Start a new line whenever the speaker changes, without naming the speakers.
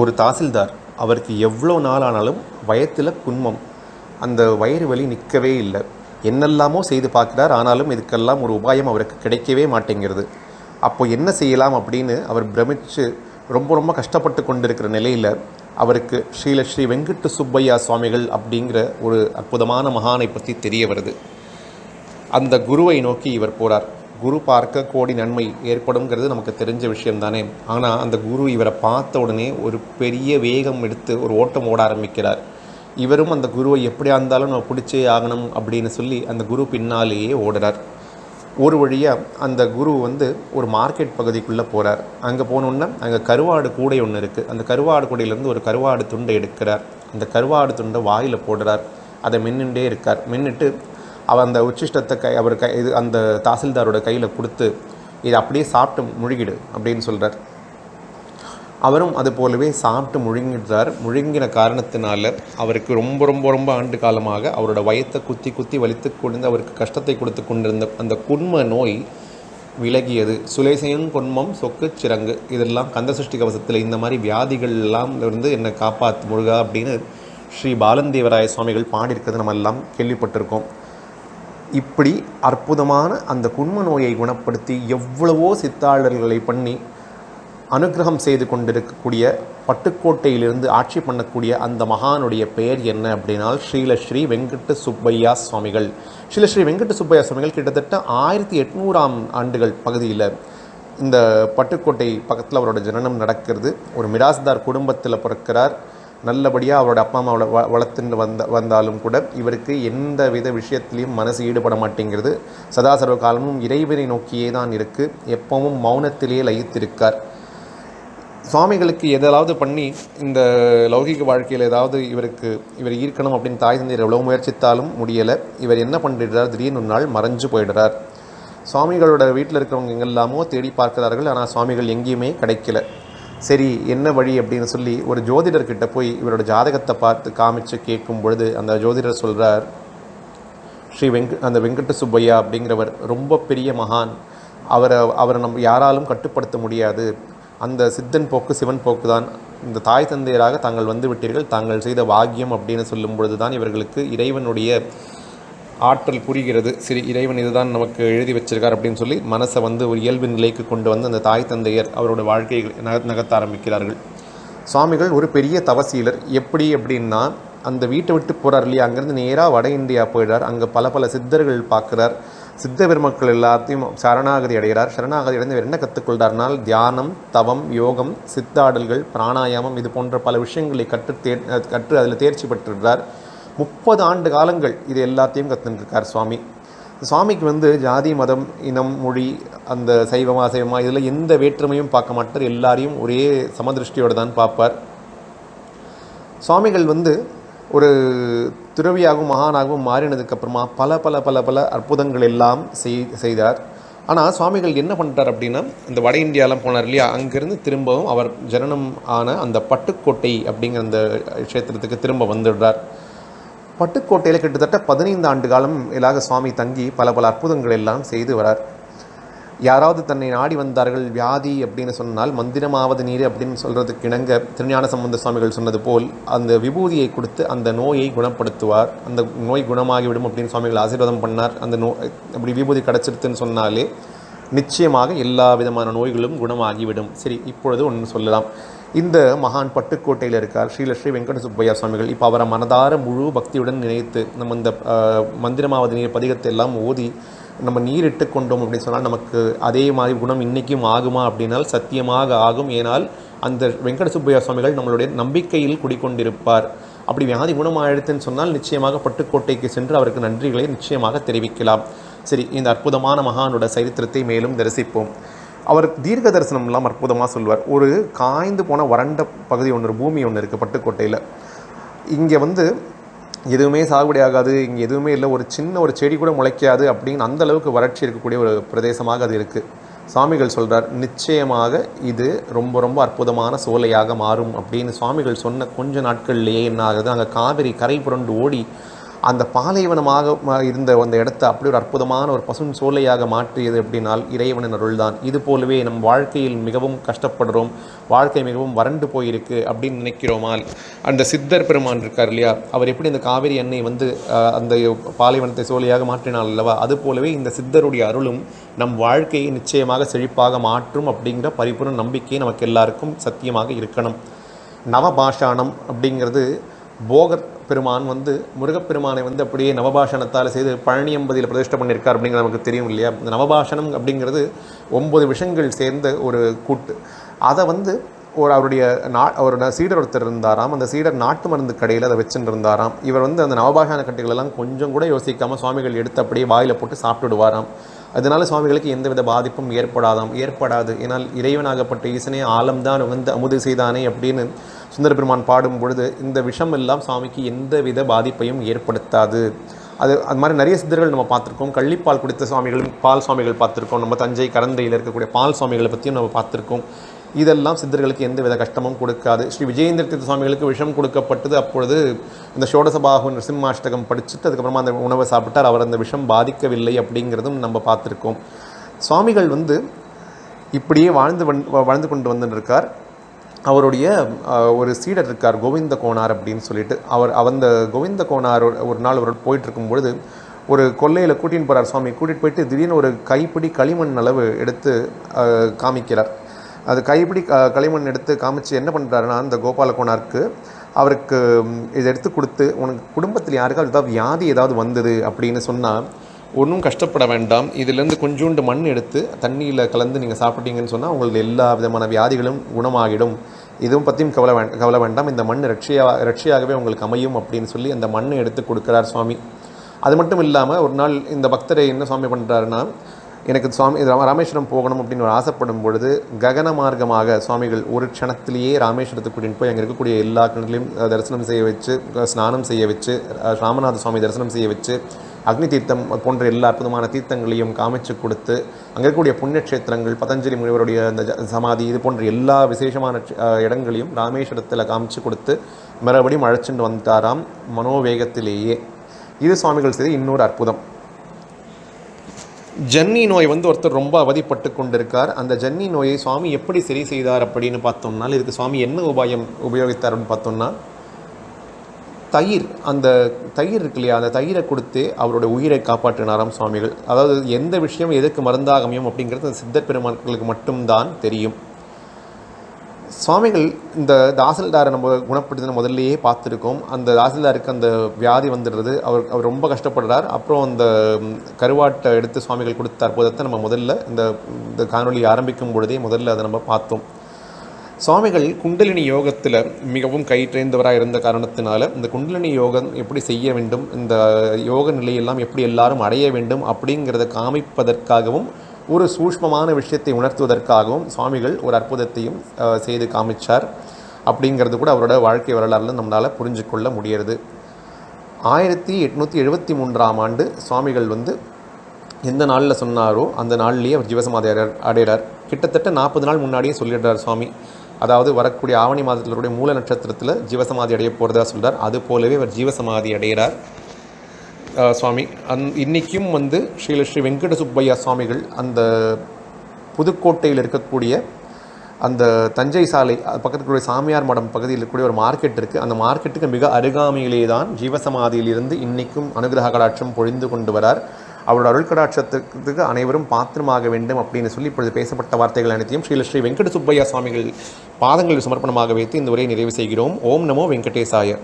ஒரு தாசில்தார் அவருக்கு எவ்வளோ நாள் ஆனாலும் வயத்தில் குன்மம். அந்த வயிறு வலி நிற்கவே இல்லை. என்னெல்லாமோ செய்து பார்க்கிறார் ஆனாலும் இதுக்கெல்லாம் ஒரு உபாயம் அவருக்கு கிடைக்கவே மாட்டேங்கிறது. அப்போது என்ன செய்யலாம் அப்படின்னு அவர் பிரமிச்சு ரொம்ப ரொம்ப கஷ்டப்பட்டு கொண்டிருக்கிற நிலையில் அவருக்கு ஸ்ரீல ஸ்ரீ வெங்கட்டு சுப்பையா சுவாமிகள் அப்படிங்கிற ஒரு அற்புதமான மகானை பற்றி தெரிய வருது. அந்த குருவை நோக்கி இவர் போகிறார் குரு பார்க்க கோடி நன்மை ஏற்படுங்கிறது நமக்கு தெரிஞ்ச விஷயம் தானே ஆனால் அந்த குரு இவரை பார்த்த உடனே ஒரு பெரிய வேகம் எடுத்து ஒரு ஓட்டம் ஓட ஆரம்பிக்கிறார். இவரும் அந்த குருவை எப்படியா இருந்தாலும் நம்ம பிடிச்சே ஆகணும் அப்படின்னு சொல்லி அந்த குரு பின்னாலேயே ஓடுறார். ஒரு வழியாக அந்த குரு வந்து ஒரு மார்க்கெட் பகுதிக்குள்ளே போகிறார் அங்கே போனோன்னா அங்கே கருவாடு கூடை ஒன்று இருக்குது அந்த கருவாடு கூடையிலேருந்து ஒரு கருவாடு துண்டை எடுக்கிறார். அந்த கருவாடு துண்டை வாயில் போடுறார். அதை மின்னுண்டே இருக்கார். மின்னுட்டு அவர் அந்த உச்சிஷ்டத்தை கை அவர் கை இது அந்த தாசில்தாரோட கையில் கொடுத்து இதை அப்படியே சாப்பிட்டு முழுகிடு அப்படின்னு சொல்கிறார் அவரும் அது போலவே சாப்பிட்டு முழுங்கிடுறார். முழுங்கின காரணத்தினால அவருக்கு ரொம்ப ரொம்ப ரொம்ப ஆண்டு காலமாக அவரோட வயத்தை குத்தி குத்தி வலித்து கொண்டு அவருக்கு கஷ்டத்தை கொடுத்து கொண்டிருந்த அந்த குன்ம நோய் விலகியது. சுலேசையும் குன்மம் சொக்கு சிறங்கு இதெல்லாம் கந்த சிருஷ்டி கவசத்தில் இந்த மாதிரி வியாதிகள் எல்லாம் இருந்து என்னை காப்பாற்று முழுகா அப்படின்னு ஸ்ரீ பாலந்தேவராய சுவாமிகள் பாடியிருக்கிறது நம்ம எல்லாம் கேள்விப்பட்டிருக்கோம். இப்படி அற்புதமான அந்த குண்ம நோயை குணப்படுத்தி எவ்வளவோ சித்தாளர்களை பண்ணி அனுகிரகம் செய்து கொண்டிருக்கக்கூடிய பட்டுக்கோட்டையிலிருந்து ஆட்சி பண்ணக்கூடிய அந்த மகானுடைய பெயர் என்ன அப்படின்னால் ஸ்ரீலஸ்ரீ வெங்கட்ட சுப்பையா சுவாமிகள். ஸ்ரீலஸ்ரீ வெங்கட்ட சுப்பையா சுவாமிகள் கிட்டத்தட்ட ஆயிரத்தி எட்நூறாம் ஆண்டுகள் பகுதியில் இந்த பட்டுக்கோட்டை பக்கத்தில் அவரோட ஜனனம் நடக்கிறது. ஒரு மிராஸ்தார் குடும்பத்தில் பிறக்கிறார். நல்லபடியாக அவரோட அப்பா அம்மாவோட வ வளர்த்துட்டு வந்த வந்தாலும் கூட இவருக்கு எந்த வித விஷயத்திலையும் மனசு ஈடுபட மாட்டேங்கிறது. சதா சர்வ காலமும் இறைவனை நோக்கியே தான் இருக்குது எப்பவும் மௌனத்திலேயே லயித்திருக்கார். சுவாமிகளுக்கு எதாவது பண்ணி இந்த லௌகிக வாழ்க்கையில் ஏதாவது இவருக்கு இவர் ஈர்க்கணும் அப்படின்னு தாய் தந்தையர் எவ்வளோ முயற்சித்தாலும் முடியலை. இவர் என்ன பண்ணிடுறார் திடீர்னு ஒரு நாள் மறைஞ்சு போயிடுறார். சுவாமிகளோட வீட்டில் இருக்கிறவங்க எங்கெல்லாமோ தேடி பார்க்கிறார்கள். ஆனால் சுவாமிகள் எங்கேயுமே கிடைக்கல. சரி என்ன வழி அப்படின்னு சொல்லி ஒரு ஜோதிடர்கிட்ட போய் இவரோட ஜாதகத்தை பார்த்து காமிச்சு கேட்கும் பொழுது அந்த ஜோதிடர் சொல்கிறார் ஸ்ரீ வெங்க அந்த வெங்கட்ட சுப்பையா அப்படிங்கிறவர் ரொம்ப பெரிய மகான். அவரை அவரை நம்ம யாராலும் கட்டுப்படுத்த முடியாது. அந்த சித்தன் போக்கு சிவன் போக்கு தான். இந்த தாய் தந்தையராக தாங்கள் வந்து விட்டீர்கள். தாங்கள் செய்த வாக்கியம் அப்படின்னு சொல்லும் பொழுது தான் இவர்களுக்கு இறைவனுடைய ஆற்றல் புரிகிறது. சரி இறைவன் இதுதான் நமக்கு எழுதி வச்சிருக்கார் அப்படின்னு சொல்லி மனசை வந்து ஒரு இயல்பு நிலைக்கு கொண்டு வந்து அந்த தாய் தந்தையர் அவரோட வாழ்க்கையை நக நகர்த்த ஆரம்பிக்கிறார்கள். சுவாமிகள் ஒரு பெரிய தவசீலர். எப்படி அப்படின்னா அந்த வீட்டை விட்டு போகிறார் இல்லையா? அங்கேருந்து நேராக வட இந்தியா போயிடுறார். அங்கே பல பல சித்தர்கள் பார்க்குறார். சித்த பெருமக்கள் எல்லாத்தையும் சரணாகதி அடைகிறார். சரணாகதி அடைந்து என்ன கற்றுக்கொள்கிறார்னால் தியானம் தவம் யோகம் சித்தாடல்கள் பிராணாயாமம் இது போன்ற பல விஷயங்களை கற்று தே கற்று அதில் தேர்ச்சி பெற்றுகிறார் முப்பது ஆண்டு காலங்கள் இது எல்லாத்தையும் கற்றுருக்கார் சுவாமி. சுவாமிக்கு வந்து ஜாதி மதம் இனம் மொழி அந்த சைவமா சைவமா இதில் எந்த வேற்றுமையும் பார்க்க மாட்டார். எல்லாரையும் ஒரே சமதிருஷ்டியோடு தான் பார்ப்பார். சுவாமிகள் வந்து ஒரு துறவியாகவும் மகானாகவும் மாறினதுக்கப்புறமா பல பல பல பல அற்புதங்கள் எல்லாம் செய் செய்தார். ஆனால் சுவாமிகள் என்ன பண்ணிட்டார் அப்படின்னா இந்த வட இந்தியாலாம் போனார் இல்லையா? அங்கேருந்து திரும்பவும் அவர் ஜனனம் ஆன அந்த பட்டுக்கோட்டை அப்படிங்கிற அந்த க்ஷேத்திரத்துக்கு திரும்ப வந்துடுறார். பட்டுக்கோட்டையில் கிட்டத்தட்ட பதினைந்து ஆண்டு காலம் இலாக சுவாமி தங்கி பல பல அற்புதங்கள் எல்லாம் செய்து வரார். யாராவது தன்னை நாடி வந்தார்கள் வியாதி அப்படின்னு சொன்னால் மந்திரமாவது நீர் அப்படின்னு சொல்கிறதுக்கு இணங்க திருஞான சம்பந்த சுவாமிகள் சொன்னது போல் அந்த விபூதியை கொடுத்து அந்த நோயை குணப்படுத்துவார். அந்த நோய் குணமாகிவிடும் அப்படின்னு சுவாமிகள் ஆசீர்வாதம் பண்ணார். அந்த நோ அப்படி விபூதி கிடச்சிருத்துன்னு சொன்னாலே நிச்சயமாக எல்லா விதமான நோய்களும் குணமாகிவிடும். சரி இப்பொழுது ஒன்று சொல்லலாம். இந்த மகான் பட்டுக்கோட்டையில் இருக்கார். ஸ்ரீலஸ்ரீ வெங்கட சுப்பையா சுவாமிகள். இப்போ அவரை மனதார முழு பக்தியுடன் நினைத்து நம்ம இந்த மந்திரமாவது நீர் பதிகத்தை எல்லாம் ஓதி நம்ம நீரிட்டு கொண்டோம் அப்படின்னு சொன்னால் நமக்கு அதே மாதிரி குணம் இன்றைக்கும் ஆகுமா அப்படின்னால் சத்தியமாக ஆகும். ஏனால் அந்த வெங்கட சுப்பையா சுவாமிகள் நம்மளுடைய நம்பிக்கையில் குடிக்கொண்டிருப்பார். அப்படி வியாதி குணமாயிடுத்துன்னு சொன்னால் நிச்சயமாக பட்டுக்கோட்டைக்கு சென்று அவருக்கு நன்றிகளை நிச்சயமாக தெரிவிக்கலாம். சரி இந்த அற்புதமான மகானோட சரித்திரத்தை மேலும் தரிசிப்போம். அவர் தீர்க்க தரிசனம்லாம் அற்புதமாக சொல்வார். ஒரு காய்ந்து போன வறண்ட பகுதி ஒன்று பூமி ஒன்று இருக்குது பட்டுக்கோட்டையில். இங்கே வந்து எதுவுமே சாகுபடி ஆகாது இங்கே எதுவுமே இல்லை ஒரு சின்ன ஒரு செடி கூட முளைக்காது அப்படின்னு அந்த அளவுக்கு வறட்சி இருக்கக்கூடிய ஒரு பிரதேசமாக அது இருக்குது சுவாமிகள் சொல்கிறார் நிச்சயமாக இது ரொம்ப ரொம்ப அற்புதமான சோலையாக மாறும் அப்படின்னு சுவாமிகள் சொன்ன கொஞ்ச நாட்கள்லேயே என்ன ஆகுது அங்கே காவிரி கரை புரண்டு ஓடி அந்த பாலைவனமாக இருந்த அந்த இடத்த அப்படி ஒரு அற்புதமான ஒரு பசும் சோலையாக மாற்றியது அப்படின்னால் இறைவனின் அருள்தான். இது போலவே நம் வாழ்க்கையில் மிகவும் கஷ்டப்படுறோம் வாழ்க்கை மிகவும் வறண்டு போயிருக்கு அப்படின்னு நினைக்கிறோமால் அந்த சித்தர் பெருமான் இருக்கார் இல்லையா அவர் எப்படி இந்த காவிரி எண்ணெய் வந்து அந்த பாலைவனத்தை சோலையாக மாற்றினால் அல்லவா அது போலவே இந்த சித்தருடைய அருளும் நம் வாழ்க்கையை நிச்சயமாக செழிப்பாக மாற்றும் அப்படிங்கிற பரிபூர்ண நம்பிக்கை நமக்கு எல்லாருக்கும் சத்தியமாக இருக்கணும். நவபாஷாணம் அப்படிங்கிறது போகத் பெருமான் வந்து முருகப்பெருமானை வந்து அப்படியே நவபாஷணத்தால் செய்து பழனியம்பதியில் பிரதிஷ்டை பண்ணியிருக்கார் அப்படிங்கிறது நமக்கு தெரியும் இல்லையா? இந்த நவபாஷணம் அப்படிங்கிறது ஒம்பது விஷயங்கள் சேர்ந்த ஒரு கூட்டு. அதை வந்து ஒரு அவருடைய நா அவரோட சீடர் ஒருத்தர் இருந்தாராம். அந்த சீடர் நாட்டு மருந்து கடையில் அதை வச்சுருந்தாராம் இவர் வந்து அந்த நவபாஷான கட்டிகளெல்லாம் கொஞ்சம் கூட யோசிக்காமல் சுவாமிகள் எடுத்து அப்படியே வாயில் போட்டு சாப்பிட்டுடுவாராம். அதனால சுவாமிகளுக்கு எந்தவித பாதிப்பும் ஏற்படாதாம் ஏற்படாது. ஏனால் இறைவனாகப்பட்ட ஈசனே ஆலம்தான் வந்து அமுது செய்தானே அப்படின்னு சுந்தர பெருமான் பாடும் பொழுது இந்த விஷம் எல்லாம் சுவாமிக்கு எந்தவித பாதிப்பையும் ஏற்படுத்தாது. அது அது மாதிரி நிறைய சித்தர்கள் நம்ம பார்த்துருக்கோம். கள்ளிப்பால் குடித்த சுவாமிகளும் பால் சுவாமிகள் பார்த்துருக்கோம். நம்ம தஞ்சை கரந்தையில் இருக்கக்கூடிய பால் சுவாமிகளை பற்றியும் நம்ம பார்த்துருக்கோம். இதெல்லாம் சித்தர்களுக்கு எந்தவித கஷ்டமும் கொடுக்காது. ஸ்ரீ விஜயேந்திர தீர்த்த சுவாமிகளுக்கு விஷம் கொடுக்கப்பட்டது அப்பொழுது இந்த ஷோடசபாகு நரசிம்மாஷ்டகம் படிச்சுட்டு அதுக்கப்புறமா அந்த உணவை சாப்பிட்டார். அவர் அந்த விஷம் பாதிக்கவில்லை அப்படிங்கிறதும் நம்ம பார்த்துருக்கோம். சுவாமிகள் வந்து இப்படியே வாழ்ந்து வந் வாழ்ந்து கொண்டு வந்துருக்கார். அவருடைய ஒரு சீடர் இருக்கார் கோவிந்த கோனார் அப்படின்னு சொல்லிட்டு. அவர் அந்த கோவிந்த கோனார் ஒரு- நாள் அவர் போயிட்டு இருக்கும்பொழுது ஒரு கொல்லையில் கூட்டின்னு போகிறார் சுவாமி. கூட்டிகிட்டு போயிட்டு திடீர்னு ஒரு கைப்பிடி களிமண் அளவு எடுத்து காமிக்கிறார். அது கைப்பிடி க- களிமண் எடுத்து காமிச்சு என்ன பண்ணுறாருன்னா அந்த கோபால கோனாருக்கு அவருக்கு இதை எடுத்து கொடுத்து உனக்கு குடும்பத்தில் யாருக்காவது ஏதாவது வியாதி ஏதாவது வந்தது அப்படின்னு சொன்னால் ஒன்றும் கஷ்டப்பட வேண்டாம். இதிலேருந்து கொஞ்சோண்டு மண் எடுத்து தண்ணியில் கலந்து நீங்கள் சாப்பிட்டீங்கன்னு சொன்னால் உங்களுக்கு எல்லா விதமான வியாதிகளும் குணமாகிடும். இதுவும் பற்றியும் கவலை வேண்டாம் கவலை வேண்டாம். இந்த மண் ரட்சியாக ரட்சியாகவே உங்களுக்கு அமையும் அப்படின்னு சொல்லி அந்த மண்ணை எடுத்து கொடுக்குறார் சுவாமி. அது மட்டும் இல்லாமல் ஒரு நாள் இந்த பக்தரை என்ன சுவாமி பண்ணுறாருன்னா எனக்கு சுவாமி ராமேஸ்வரம் போகணும் அப்படின்னு ஒரு ஆசைப்படும் பொழுது ககன மார்க்கமாக சுவாமிகள் ஒரு க்ஷணத்திலேயே ராமேஸ்வரத்துக்கு கூட்டின்னு போய் அங்கே இருக்கக்கூடிய எல்லா கிணறுலையும் தரிசனம் செய்ய வச்சு ஸ்நானம் செய்ய வச்சு ராமநாத சுவாமி தரிசனம் செய்ய வச்சு அக்னி தீர்த்தம் போன்ற எல்லா அற்புதமான தீர்த்தங்களையும் காமிச்சு கொடுத்து அங்கே இருக்கக்கூடிய புண்ணியக்ஷேத்திரங்கள் பதஞ்சலி முனிவருடைய அந்த சமாதி இது போன்ற எல்லா விசேஷமான இடங்களையும் ராமேஸ்வரத்தில் காமிச்சு கொடுத்து மறுபடியும் அழைச்சிட்டு வந்துட்டாராம் மனோவேகத்திலேயே. இது சுவாமிகள் செய்த இன்னொரு அற்புதம். ஜன்னி நோய் வந்து ஒருத்தர் ரொம்ப அவதிப்பட்டு கொண்டிருக்கார். அந்த ஜன்னி நோயை சுவாமி எப்படி சரி செய்தார் அப்படின்னு பார்த்தோம்னா இதுக்கு சுவாமி என்ன உபாயம் உபயோகித்தார் அப்படின்னு பார்த்தோம்னா தயிர் அந்த தயிர் இருக்கு இல்லையா அந்த தயிரை கொடுத்து அவரோட உயிரை காப்பாற்றினாராம் சுவாமிகள். அதாவது எந்த விஷயம் எதுக்கு மருந்தாக அமையும் அப்படிங்கிறது அந்த சித்த பெருமாட்களுக்கு மட்டும்தான் தெரியும். சுவாமிகள் இந்த தாசில்தாரை நம்ம குணப்படுத்தின முதல்லையே பார்த்துருக்கோம். அந்த தாசில்தாருக்கு அந்த வியாதி வந்துடுறது அவர் அவர் ரொம்ப கஷ்டப்படுறார். அப்புறம் அந்த கருவாட்டை எடுத்து சுவாமிகள் கொடுத்த அற்புதத்தை நம்ம முதல்ல இந்த இந்த காணொலி ஆரம்பிக்கும் பொழுதே முதல்ல அதை நம்ம பார்த்தோம். சுவாமிகள் குண்டலினி யோகத்தில் மிகவும் கைற்றேந்தவராக இருந்த காரணத்தினால இந்த குண்டலினி யோகம் எப்படி செய்ய வேண்டும் இந்த யோக நிலையெல்லாம் எப்படி எல்லாரும் அடைய வேண்டும் அப்படிங்கிறத காமிப்பதற்காகவும் ஒரு சூஷ்மமான விஷயத்தை உணர்த்துவதற்காகவும் சுவாமிகள் ஒரு அற்புதத்தையும் செய்து காமிச்சார். அப்படிங்கிறது கூட அவரோட வாழ்க்கை வரலாறுல நம்மளால் புரிஞ்சு கொள்ள முடியறது. ஆயிரத்தி எட்நூற்றி எழுபத்தி மூன்றாம் ஆண்டு சுவாமிகள் வந்து எந்த நாளில் சொன்னாரோ அந்த நாள்லேயே அவர் ஜீவசமாதி அடையார் அடைகிறார். கிட்டத்தட்ட நாற்பது நாள் முன்னாடியே சொல்லிடுறார் சுவாமி. அதாவது வரக்கூடிய ஆவணி மாதத்தில் மூல நட்சத்திரத்தில் ஜீவசமாதி அடைய போகிறதா சொல்கிறார் அது போலவே அவர் ஜீவசமாதி அடைகிறார். சுவாமி அந் இன்றைக்கும் வந்து ஸ்ரீல ஸ்ரீ வெங்கட சுப்பையா சுவாமிகள் அந்த புதுக்கோட்டையில் இருக்கக்கூடிய அந்த தஞ்சை சாலை பக்கத்துக்குரிய பக்கத்தில் சாமியார் மடம் பகுதியில் இருக்கக்கூடிய ஒரு மார்க்கெட் இருக்குது அந்த மார்க்கெட்டுக்கு மிக அருகாமையிலே தான் ஜீவசமாதியிலிருந்து இன்னைக்கும் அனுகிரக கடாட்சம் பொழிந்து கொண்டு வரார். அவரோட அருள் கடாட்சத்துக்கு அனைவரும் பாத்திரமாக வேண்டும் அப்படின்னு சொல்லி இப்பொழுது பேசப்பட்ட வார்த்தைகள் அனைத்தையும் ஸ்ரீல ஸ்ரீ வெங்கட சுப்பையா சுவாமிகள் பாதங்களில் சமர்ப்பணமாக வைத்து இந்த உரையை நிறைவு செய்கிறோம். ஓம் நமோ வெங்கடேசாய.